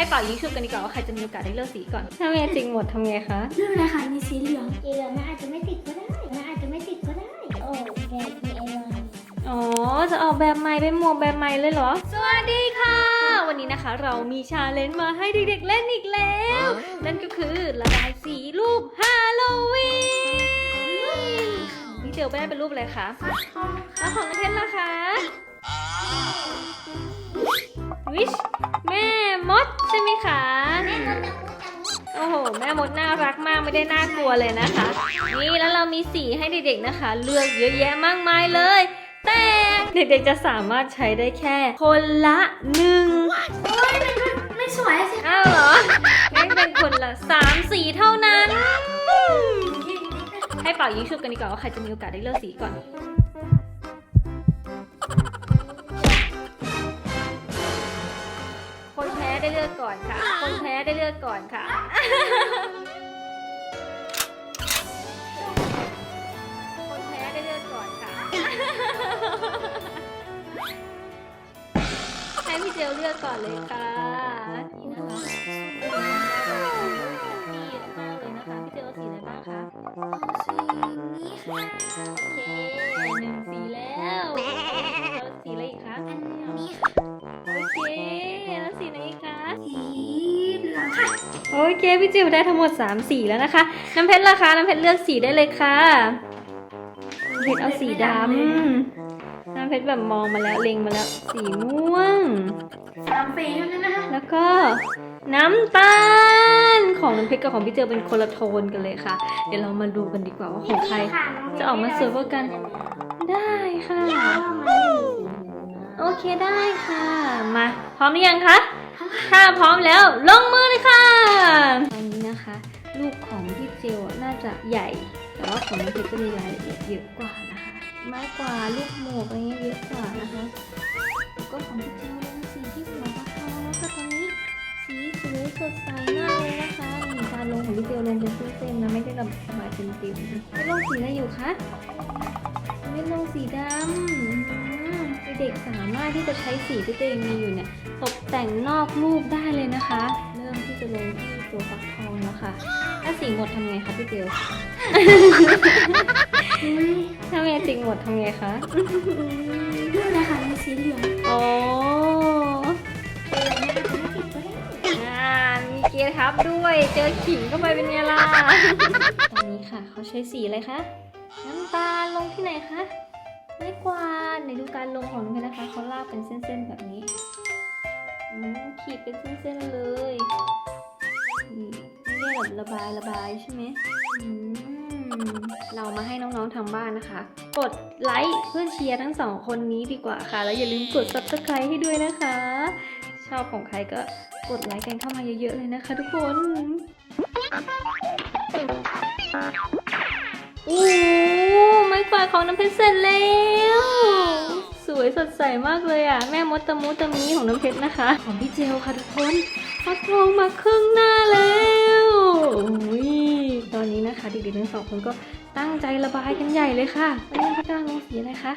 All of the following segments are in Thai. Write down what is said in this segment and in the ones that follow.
ให้เป่ายิงชุบกันดีกว่าว่าใครจะมีโอกาสได้เลือกสีก่อน ถ้าเมจริงหมดทำไงคะ เรื่องอะไรคะมีสีเหลืองสีเหลืองมันอาจจะไม่ติดก็ได้มันอาจจะไม่ติดก็ได้ โอ้แบบมีเอลอ๋อ จะออกแบบใหม่เป็นหมวกแบบใหม่เลยเหรอ สวัสดีค่ะ วันนี้นะคะเรามีชาเลนจ์มาให้เด็กๆเล่นอีกแล้ว นั่นก็คือระบายสีรูปฮาโลวีนพี่เจลไปได้เป็นรูปอะไรคะแล้วของน้ำเพชรล่ะคะวิช ไม่ได้น่ากลัวเลยนะคะ นี่แล้วเรามีสีให้เด็กๆนะคะ เลือกเยอะแยะมากมายเลย แต่เด็กๆจะสามารถใช้ได้แค่ คนละหนึ่งไม่สวยสิอ้าวเหรองั้นเป็นคนละสามสีเท่านั้น ให้เป่ายิงชุบกันดีกว่าว่าใครจะมีโอกาสได้เลือกสีก่อนคนแพ้ได้เลือกก่อนค่ะ คนแพ้ได้เลือกก่อนค่ะ อกก่อนเลยค่ะนี่นะคะดีมากเลยนะคะพี่เจลเอาสีอะไรบ้างคะสีนี้ค่ะโอเคหนึ่งสีแล้วเอาสีอะไรอีกคะอันนี้ค่ะโอเคแล้วสีไหนอีกคะสีเหลืองค่ะโอเคพี่จิวได้ทั้งหมด3สีแล้วนะคะน้ำเพชรราคาน้ำเพชรเลือกสีได้เลยค่ะน้ำเพชรเอาสีดำน้ำเพชรแบบมองมาแล้วเล็งมาแล้วสีม่วง สามสีเท่านั้นนะคะแล้วก็น้ำตาลของน้ำเพชรกับของพี่เจอเป็นคนละโทนกันเลยค่ะ เดี๋ยวเรามาดูกันดีกว่าว่าของใคร จะออกมาสวยกว่ากัน ได้ค่ะ โอเคได้ค่ะ มาพร้อมหรือยังคะถ้าพร้อมแล้วลงมือเลยค่ะตอนนี้นะคะ ลูกของพี่เจลอะน่าจะใหญ่ แต่ว่าของน้องเพชรจะมีรายละเอียดเยอะกว่านะคะไม้กว่าลูกหมวกอะไรเงี้ยเยอะกว่านะคะแล้วก็ของพี่เจล สวยสดใสมากเลยนะคะนี่การลงของพี่เจลลงเป็นเส้นๆนะไม่ได้ระบายเต็มๆไม่ลงสีอะไรอยู่คะไม่ลงสีดำอืมเด็กๆสามารถที่จะใช้สีที่ตัวเองมีอยู่เนี่ยตกแต่งนอกรูปได้เลยนะคะ เริ่มที่จะลงที่ตัวฟักทองแล้วค่ะ ถ้าสีหมดทำไงคะพี่เจลถ้าเมจริงหมดทำไงคะเรื่องอะไรคะมีสีเหลืองโอ้ เกียร์ทับด้วย เจอขิงเข้าไปเป็นไงล่ะ ตอนนี้ค่ะเขาใช้สีอะไรคะ น้ำตาลลงที่ไหนคะ ไม้กวาดในดูการลงของน้องเพชรนะคะเขาลากเป็นเส้นๆแบบนี้ขีดเป็นเส้นๆเลยอืมนี่แบบระบายระบายใช่ไหมอืมเรามาให้น้องๆทางบ้านนะคะ กดไลค์เพื่อเชียร์ทั้งสองคนนี้ดีกว่าค่ะ แล้วอย่าลืมกด subscribe ให้ด้วยนะคะ ชอบของใครก็ กดไลค์กันเข้ามาเยอะๆเลยนะคะทุกคนโอ้ไม้กวาดของน้ำเพชรเสร็จแล้ว สวยสดใสมากเลยอะ แม่มดตะมูตะมีของน้ำเพชรนะคะ ของพี่เจลค่ะทุกคนฟักทองมาครึ่งหน้าแล้วโอ้ยตอนนี้นะคะเด็กๆทั้งสองคนก็ตั้งใจระบายกันใหญ่เลยค่ะวันนี้พี่กำลังลงสีอะไรคะ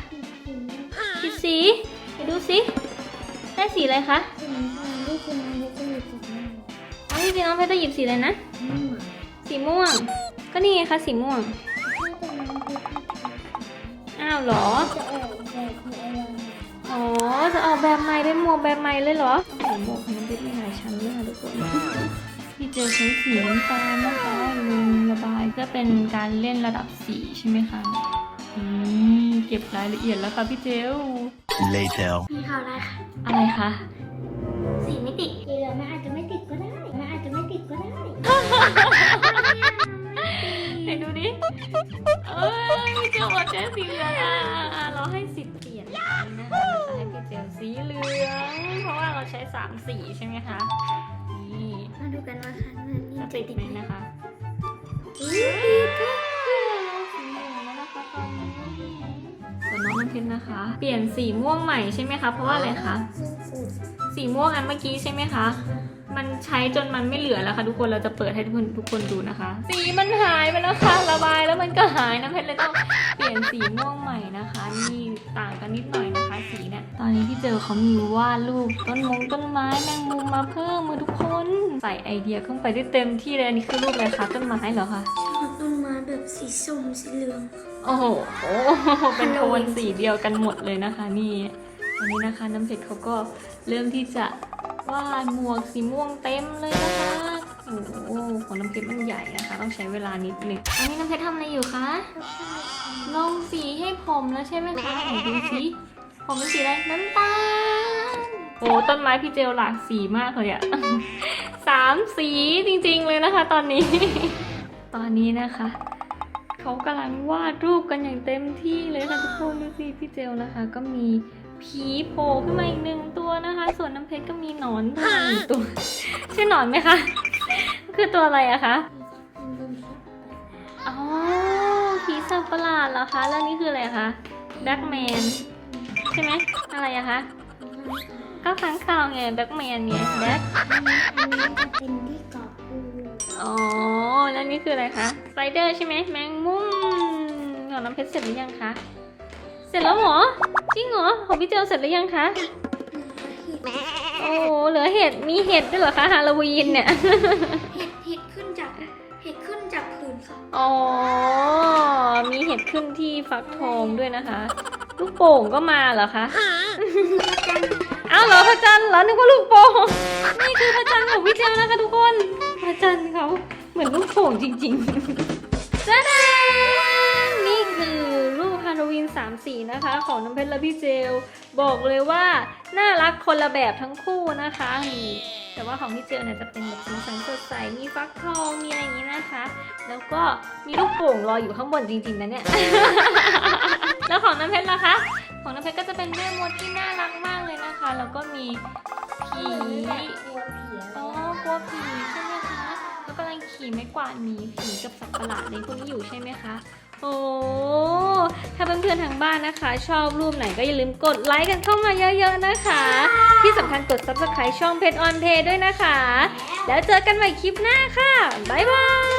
สีสีไปดูสิได้สีอะไรคะ ริงๆน้องเพชรจะหยิบสีอะไรนะ สีม่วง ก็นี่ไงคะสีม่วง อ้าวเหรอจะออกแบบมีเอลอ๋อ จะออกแบบใหม่เป็นหมวกแบบใหม่เลยเหรอโอ้โหหมวกของน้องเพชรมีหลายชั้นเลยค่ะทุกคนพี่เจลใช้สีน้ำตาลนะคะลงระบายก็เป็นการเล่นระดับสีใช่ไหมคะ อืม เก็บรายละเอียดแล้วค่ะพี่เจล Later. มีข่าวอะไรคะ อะไรคะ สีไม่ติดสีเหลืองมันอาจจะไม่ติดก็ได้มันอา จจะไม่ติดก็ได้ไหนดูดิ เอ้ยพี่เจลบอกใช้สีเหลืองอะอะเราให้สิทธิ์เปลี่ยนนะคะเราจะให้พี่เจลสีเหลือง เพราะว่าเราใช้สามสีใช่ไหมคะ นี่มาดูกันว่าคันนี้จะจะติดติดไหมไหมนะคะอุ๊ยติดค่ะสีเหลืองแล้วนะคะตอนนี้ส่วนน้องน้ำเพชรนะคะ เปลี่ยนสีม่วงใหม่ใช่ไหมคะ เพราะว่าอะไรคะซึ่งสุดสีม่วงอันเมื่อกี้ใช่ไหมคะ มันใช้จนมันไม่เหลือแล้วค่ะ ทุกคนเราจะเปิดให้ทุกคนทุกคนดูนะคะ สีมันหายไปแล้วค่ะระบายแล้วมันก็หายน้ำเพชรเลยต้องเปลี่ยนสีม่วงใหม่นะคะนี่ต่างกันนิดหน่อยนะคะสีเนี่ยตอนนี้ที่เจอเขามีวาดรูปต้นมงต้นไม้แมงมุมมาเพิ่มมือทุกคนใส่ไอเดียเข้าไปได้เต็มที่เลยอันนี้คือรูปอะไรคะต้นไม้เหรอคะต้นไม้แบบสีส้มสีเหลืองโอ้โหเป็นโทนสีเดียวกันหมดเลยนะคะ นี่อันนี้นะคะน้ำเพชรเขาก็เริ่มที่จะ วาหมวกสีม่วงเต็มเลยนะคะโอ้โหของน้ำเพชรมันใหญ่นะคะ ต้องใช้เวลานิดนึงอันนี้น้ำเพชรทำอะไรอยู่คะลงสีให้ผมแล้วใช่ไหมคะไหนดูสิผมเป็นสีอะไรน้ำตาลโอ้ต้นไม้พี่เจลหลากสีมากเลยอะสามสีจริงๆเลยนะคะ ตอนนี้ ตอนนี้นะคะเขากำลังวาดรูปกันอย่างเต็มที่เลยค่ะทุกคนดูสิพี่เจลนะคะ ก็มี ผีโผล่ขึ้นมาอีกหนึ่งตัวนะคะ ส่วนน้ำเพชรก็มีหนอนขึ้นมาหนึ่งตัว ใช่หนอนไหมคะ คือตัวอะไรอะคะอ๋อผีสัตว์ประหลาดเหรอคะ แล้วนี่คืออะไรคะแบ็กแมนใช่ไหมอะไรอะคะก็ค้างคาวไงแบ็กแมนไงแบ็กอันนี้อันนี้จะเป็นที่เกาะปูอ๋อแล้วนี่คืออะไรคะสไลเดอร์ใช่ไหมแมงมุมของน้ำเพชรเสร็จหรือยังคะเสร็จแล้วเหรอ จริงเหรอ ของพี่เจลเสร็จหรือยังคะ โอ้เหลือเห็ด มีเห็ดด้วยเหรอคะฮาโลวีนเนี่ย เห็ดเห็ดขึ้นจากเห็ดขึ้นจากผืนค่ะอ๋อ มีเห็ดขึ้นที่ฟักทองด้วยนะคะ ลูกโป่งก็มาเหรอคะ อ้าวเหรอพระจันทร์เหรอ นึกว่าลูกโป่ง นี่คือพระจันทร์ของพี่เจลนะคะทุกคน พระจันทร์เขาเหมือนลูกโป่งจริงๆจ้าดา สีนะคะ ของน้ำเพชรและพี่เจล บอกเลยว่าน่ารักคนละแบบทั้งคู่นะคะนี่แต่ว่าของพี่เจลเนี่ยจะเป็นแบบสีสันสดใสมีฟักทองมีอะไรอย่างนี้นะคะ แล้วก็มีลูกโป่งลอยอยู่ข้างบนจริงๆนะเนี่ย แล้วของน้ำเพชรล่ะคะ ของน้ำเพชรก็จะเป็นแม่มดที่น่ารักมากเลยนะคะ แล้วก็มีผีกลัวผีอ๋อกลัวผีใช่ไหมคะ แล้วกำลังขี่ไม้กวาดหนีผีกับสัตว์ประหลาดในพวกนี้อยู่ใช่ไหมคะ โอ้ถ้าเพื่อนๆทางบ้านนะคะ ชอบรูปไหนก็อย่าลืมกดไลค์กันเข้ามาเยอะๆนะคะ ที่สำคัญกด subscribe ช่องเพจออนเพด้วยนะคะ แล้วเจอกันใหม่คลิปหน้าค่ะ บ๊ายบาย